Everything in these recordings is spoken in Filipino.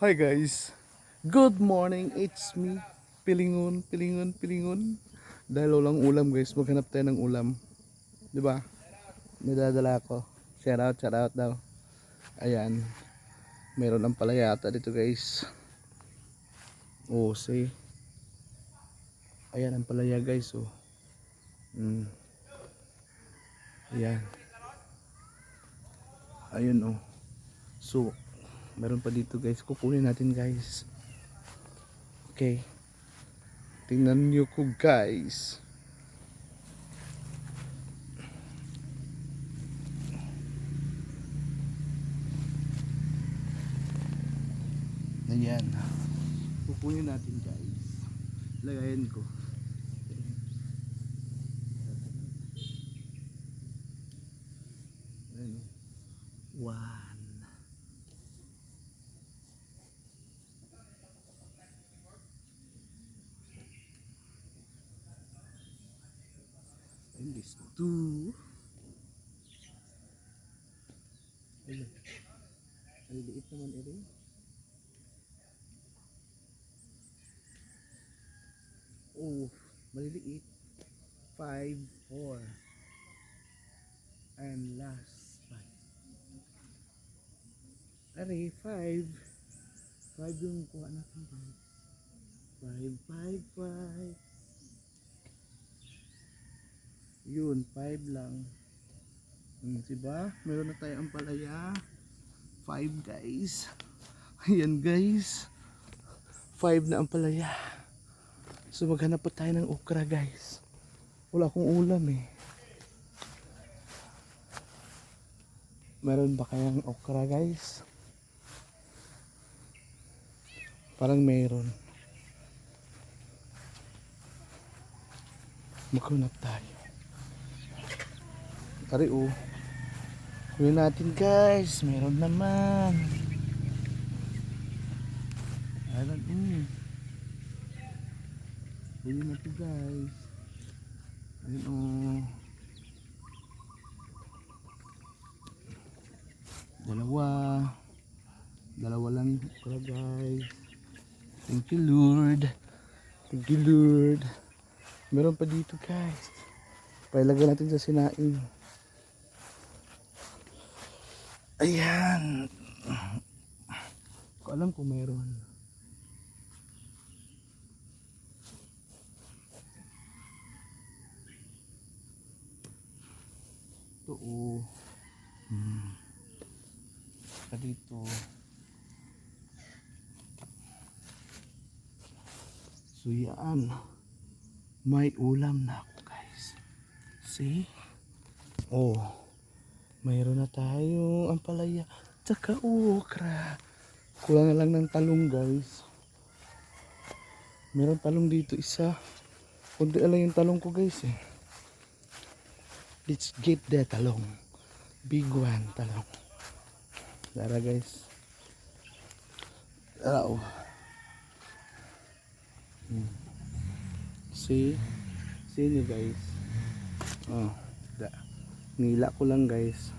Hi guys. Good morning. It's me. Pilingon, pilingon, pilingon. Dahil walang ulam guys, maghanap tayo ng ulam. ba? May dadala ako. Shout out, shout out daw. Ayan. Meron ng palayata dito guys. Oh, see. Ayan ang palaya guys, oh. Mm. Ayan. Ayun, oh. So, meron pa dito guys. Kukunin natin guys. Okay. Tingnan nyo ko guys. Ayan. Kukunin natin guys. Lagayan ko. Ayan. One. Let's do. Ano? Ang liit naman ito. Oh, maliliit. 5, 4. And last, 5. Are, 5. 5 yung kuha natin. 5, 5, 5. Yun, 5 lang. Hmm, diba? Meron na tayo ang palaya. 5 guys. Ayan guys. 5 na ang palaya. So maghanap pa tayo ng okra guys. Wala akong ulam eh. Meron ba kayang okra guys? Parang meron. Maghanap tayo. Ari oh. Kunin natin guys. Meron naman. Ayan mm. Kunin na to guys. Ayun oh. Dalawa. Dalawa lang para guys. Thank you Lord. Thank you Lord. Meron pa dito guys. Pailagay natin sa sinaing. Ayan. Ko alam kung meron. Ito oh. Hmm. Dito. So yan. May ulam na ako guys. See? Oh. Mayroon na tayo ang palaya. Tsaka okra. Kulang na lang ng talong guys. Meron talong dito isa. Kunti lang yung talong ko guys eh. Let's get the talong. Big one talong. Tara guys. Tara oh. Hmm. See? See nyo guys. Oh. Da. Nila ko lang guys.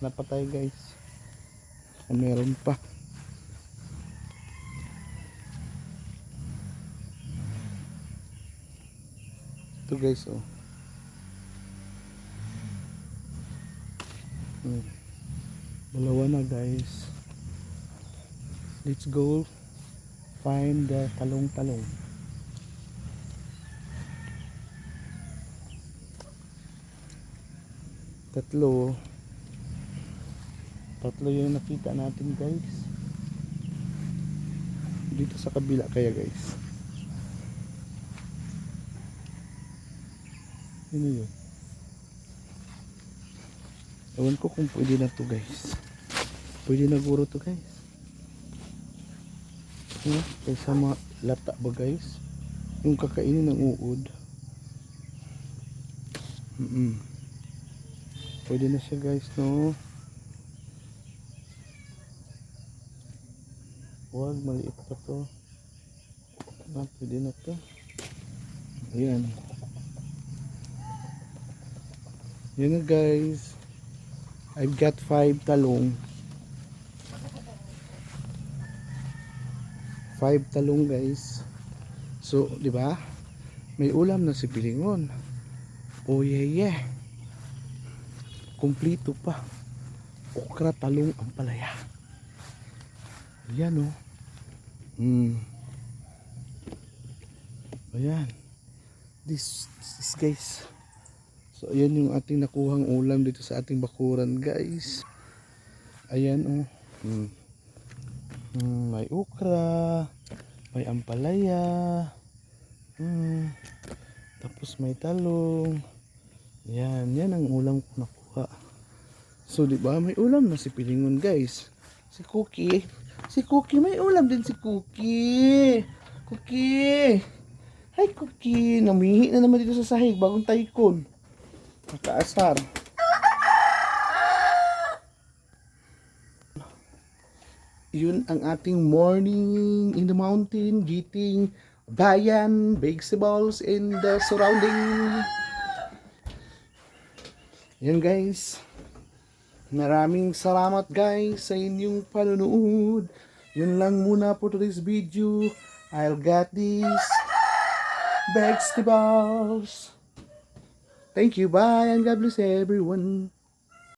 Pa tayo guys. Ah, Meron pa. Ito guys oh. Hmm. Dalawa na guys. Let's go find the talong-talong. Tatlo. Tatlo yung nakita natin guys. Dito sa kabila kaya guys. Ano yun? Ewan ko kung pwede na to guys. Pwede na guro to guys. Ano? Kaysa malata ba guys? Yung kakainin ng uod. Mm -mm. Pwede na siya guys no. Huwag maliit pa to. Ah, pwede na to. Ayan. Yun na guys. I've got five talong. Five talong guys. So, di ba? May ulam na si Pilingon. Oh yeah yeah. Kumplito pa. Okra, talong, ampalaya. Ayan oh. Hmm. Ayan. This, this guys. So ayan yung ating nakuhang ulam dito sa ating bakuran guys. Ayan oh. Hmm. Hmm, may okra, may ampalaya. Hmm. Tapos may talong. Yan, yan ang ulam ko nakuha. So, di ba may ulam na si Pilingon, guys. Si Cookie. Si Cookie, may ulam din si Cookie. Cookie. Hi, Cookie. Namihi na naman dito sa sahig, bagong taikon. Nakaasar. Yun ang ating morning in the mountain, getting bayan, vegetables in the surrounding. Yan guys. Maraming salamat guys sa inyong panonood. Yun lang muna for today's video. I'll get these vegetables. Thank you, bye, and God bless everyone.